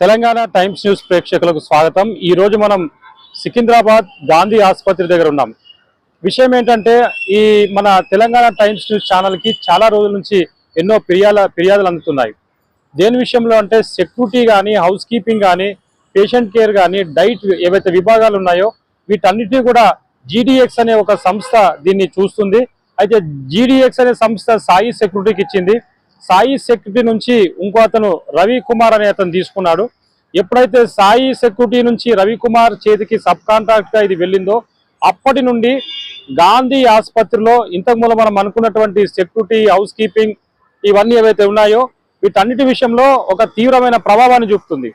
Telangana times news ప్రేక్షకులకు స్వాగతం. ఈ రోజు మనం సికింద్రాబాద్ గాంధీ ఆసుపత్రి దగ్గర ఉన్నాం. విషయం ఏంటంటే ఈ మన తెలంగాణ టైమ్స్ న్యూస్ ఛానల్కి చాలా రోజుల నుంచి ఎన్నో ఫిర్యాల ఫిర్యాదులు అందుతున్నాయి. దేని విషయంలో అంటే సెక్యూరిటీ కానీ హౌస్ కీపింగ్ కానీ పేషెంట్ కేర్ కానీ డైట్ ఏవైతే విభాగాలు ఉన్నాయో వీటన్నిటినీ కూడా జీడిఎక్స్ అనే ఒక సంస్థ దీన్ని చూస్తుంది. అయితే జీడిఎక్స్ అనే సంస్థ సాయి సెక్యూరిటీకి ఇచ్చింది. సాయి సెక్యూరిటీ నుంచి ఇంకో అతను రవి కుమార్ అనే అతను తీసుకున్నాడు. ఎప్పుడైతే సాయి సెక్యూరిటీ నుంచి రవి కుమార్ చేతికి సబ్ కాంట్రాక్ట్గా ఇది వెళ్ళిందో అప్పటి నుండి గాంధీ ఆసుపత్రిలో ఇంతకు ముందు మనం అనుకున్నటువంటి సెక్యూరిటీ హౌస్ కీపింగ్ ఇవన్నీ ఏవైతే ఉన్నాయో వీటన్నిటి విషయంలో ఒక తీవ్రమైన ప్రభావాన్ని చూపుతుంది.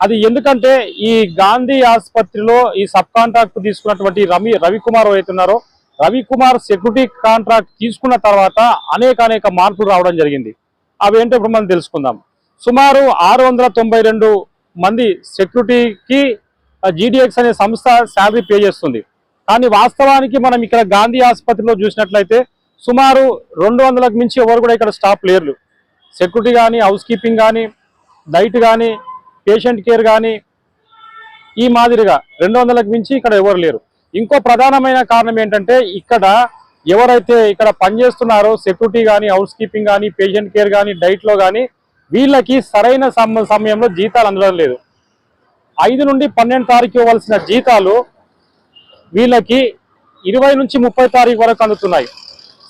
అది ఎందుకంటే ఈ గాంధీ ఆసుపత్రిలో ఈ సబ్ కాంట్రాక్ట్ తీసుకున్నటువంటి రవి రవికుమార్ ఎవరైతే ఉన్నారో రవికుమార్ సెక్యూరిటీ కాంట్రాక్ట్ తీసుకున్న తర్వాత అనేక అనేక మార్పులు రావడం జరిగింది. అవి ఏంటో ఇప్పుడు మనం తెలుసుకుందాం. సుమారు ఆరు వందల తొంభై రెండు మంది సెక్యూరిటీకి జీడిఎక్స్ అనే సంస్థ శాలరీ పే చేస్తుంది. కానీ వాస్తవానికి మనం ఇక్కడ గాంధీ ఆసుపత్రిలో చూసినట్లయితే సుమారు రెండు వందలకు మించి ఎవరు కూడా ఇక్కడ స్టాఫ్ లేరు. సెక్యూరిటీ కానీ హౌస్ కీపింగ్ కానీ డైట్ కానీ పేషెంట్ కేర్ కానీ ఈ మాదిరిగా రెండు వందలకు మించి ఇక్కడ ఎవరు లేరు. ఇంకో ప్రధానమైన కారణం ఏంటంటే ఇక్కడ ఎవరైతే ఇక్కడ పనిచేస్తున్నారో సెక్యూరిటీ కానీ హౌస్ కీపింగ్ కానీ పేషెంట్ కేర్ కానీ డైట్లో కానీ వీళ్ళకి సరైన సమ- సమయంలో జీతాలు అందడం లేదు. ఐదు నుండి పన్నెండు తారీఖు ఇవ్వాల్సిన జీతాలు వీళ్ళకి ఇరవై నుంచి ముప్పై తారీఖు వరకు అందుతున్నాయి.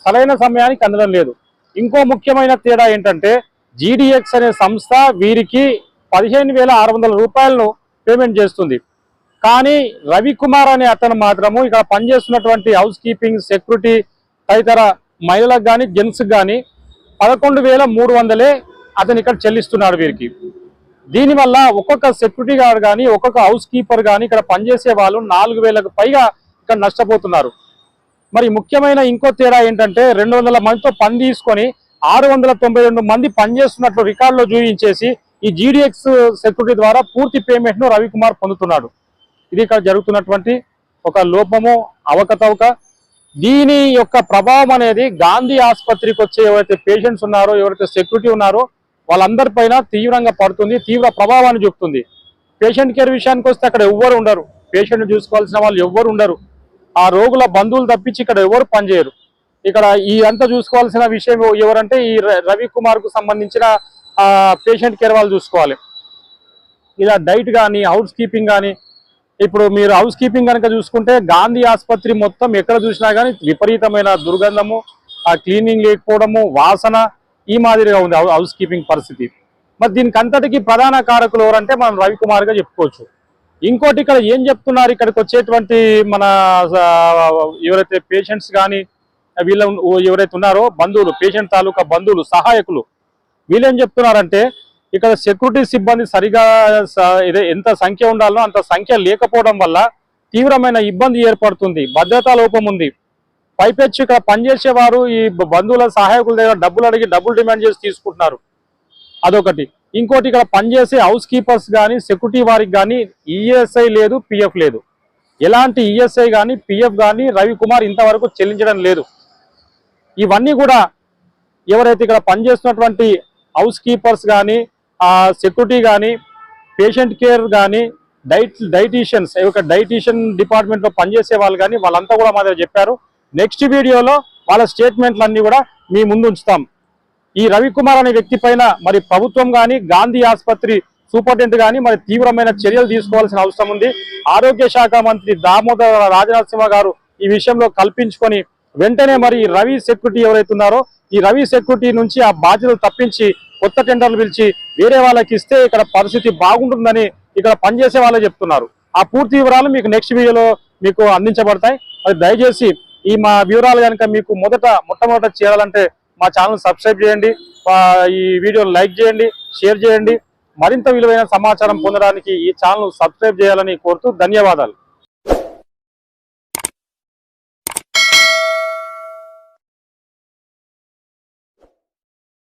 సరైన సమయానికి అందడం లేదు. ఇంకో ముఖ్యమైన తేడా ఏంటంటే జీడిఎక్స్ అనే సంస్థ వీరికి పదిహేను వేల ఆరు వందల రూపాయలను పేమెంట్ చేస్తుంది. కానీ రవికుమార్ అనే అతను మాత్రము ఇక్కడ పనిచేస్తున్నటువంటి హౌస్ కీపింగ్ సెక్యూరిటీ తదితర మహిళలకు కానీ జెంట్స్కి కానీ పదకొండు వేల మూడు వందలే అతను ఇక్కడ చెల్లిస్తున్నాడు వీరికి. దీనివల్ల ఒక్కొక్క సెక్యూరిటీ గార్డ్ కానీ ఒక్కొక్క హౌస్ కీపర్ కానీ ఇక్కడ పనిచేసే వాళ్ళు నాలుగు వేలకు పైగా ఇక్కడ నష్టపోతున్నారు. మరి ముఖ్యమైన ఇంకో తేడా ఏంటంటే రెండు వందల మందితో పని తీసుకొని ఆరు వందల తొంభై రెండు మంది పనిచేస్తున్నట్లు రికార్డులో చూపించేసి ఈ జీడిఎక్స్ సెక్యూరిటీ ద్వారా పూర్తి పేమెంట్ను రవికుమార్ పొందుతున్నాడు. ఇది ఇక్కడ జరుగుతున్నటువంటి ఒక లోపము అవకతవక. దీని యొక్క ప్రభావం అనేది గాంధీ ఆసుపత్రికి వచ్చే ఎవరైతే పేషెంట్స్ ఉన్నారో ఎవరైతే సెక్యూరిటీ ఉన్నారో వాళ్ళందరిపైన తీవ్రంగా పడుతుంది తీవ్ర ప్రభావాన్ని చూపుతుంది. పేషెంట్ కేర్ విషయానికి వస్తే అక్కడ ఎవ్వరు ఉండరు. పేషెంట్ చూసుకోవాల్సిన వాళ్ళు ఎవ్వరు ఉండరు. ఆ రోగుల బంధువులు తప్పించి ఇక్కడ ఎవరు పనిచేయరు. ఇక్కడ ఈ అంతా చూసుకోవాల్సిన విషయం ఎవరంటే ఈ ర- రవి కుమార్కు సంబంధించిన పేషెంట్ కేర్ వాళ్ళు చూసుకోవాలి. ఇలా డైట్ కానీ హౌస్ కీపింగ్ కానీ ఇప్పుడు మీరు హౌస్ కీపింగ్ కనుక చూసుకుంటే గాంధీ ఆసుపత్రి మొత్తం ఎక్కడ చూసినా కానీ విపరీతమైన దుర్గంధము ఆ క్లీనింగ్ లేకపోవడము వాసన ఈ మాదిరిగా ఉంది హౌస్ కీపింగ్ పరిస్థితి. మరి దీనికి అంతటికి ప్రధాన కారకులు ఎవరంటే మనం రవికుమార్గా చెప్పుకోవచ్చు. ఇంకోటి ఇక్కడ ఏం చెప్తున్నారు? ఇక్కడికి వచ్చేటువంటి మన ఎవరైతే పేషెంట్స్ కానీ వీళ్ళ ఎవరైతే ఉన్నారో బంధువులు పేషెంట్ తాలూకా బంధువులు సహాయకులు వీళ్ళేం చెప్తున్నారంటే ఇక్కడ సెక్యూరిటీ సిబ్బంది సరిగా ఇదే ఎంత సంఖ్య ఉండాలో అంత సంఖ్య లేకపోవడం వల్ల తీవ్రమైన ఇబ్బంది ఏర్పడుతుంది భద్రతా లోపం ఉంది. పైపెచ్చి ఇక్కడ పనిచేసేవారు ఈ బంధువుల సహాయకుల దగ్గర డబ్బులు అడిగి డబ్బులు డిమాండ్ చేసి తీసుకుంటున్నారు. అదొకటి. ఇంకోటి ఇక్కడ పనిచేసే హౌస్ కీపర్స్ కానీ సెక్యూరిటీ వారికి కానీ ఈఎస్ఐ లేదు పిఎఫ్ లేదు. ఎలాంటి ఈఎస్ఐ కానీ పిఎఫ్ కానీ రవికుమార్ ఇంతవరకు చెల్లించడం లేదు. ఇవన్నీ కూడా ఎవరైతే ఇక్కడ పనిచేస్తున్నటువంటి హౌస్ కీపర్స్ కానీ ఆ సెక్యూరిటీ కానీ పేషెంట్ కేర్ కానీ డైట్ డైటీషియన్స్ ఒక డైటీషియన్ డిపార్ట్మెంట్లో పనిచేసే వాళ్ళు కానీ వాళ్ళంతా కూడా మా దగ్గర చెప్పారు. నెక్స్ట్ వీడియోలో వాళ్ళ స్టేట్మెంట్లన్నీ కూడా మీ ముందు ఉంచుతాం. ఈ రవికుమార్ అనే వ్యక్తి పైన మరి ప్రభుత్వం కానీ గాంధీ ఆసుపత్రి సూపరింటెండెంట్ కానీ మరి తీవ్రమైన చర్యలు తీసుకోవాల్సిన అవసరం ఉంది. ఆరోగ్య శాఖ మంత్రి దామోదర రాజనరసింహ గారు ఈ విషయంలో కల్పించుకొని వెంటనే మరి రవి సెక్యూరిటీ ఎవరైతే ఉన్నారో ఈ రవి సెక్యూరిటీ నుంచి ఆ బాధ్యతలు తప్పించి కొత్త టెండర్లు పిలిచి వేరే వాళ్ళకి ఇస్తే ఇక్కడ పరిస్థితి బాగుంటుందని ఇక్కడ పనిచేసే వాళ్ళే చెప్తున్నారు. ఆ పూర్తి వివరాలు మీకు నెక్స్ట్ వీడియోలో మీకు అందించబడతాయి. అది దయచేసి ఈ మా వివరాలు కనుక మీకు మొదట మొట్టమొదట చేయాలంటే మా ఛానల్ సబ్స్క్రైబ్ చేయండి ఈ వీడియోని లైక్ చేయండి షేర్ చేయండి. మరింత విలువైన సమాచారం పొందడానికి ఈ ఛానల్ సబ్స్క్రైబ్ చేయాలని కోరుతూ ధన్యవాదాలు.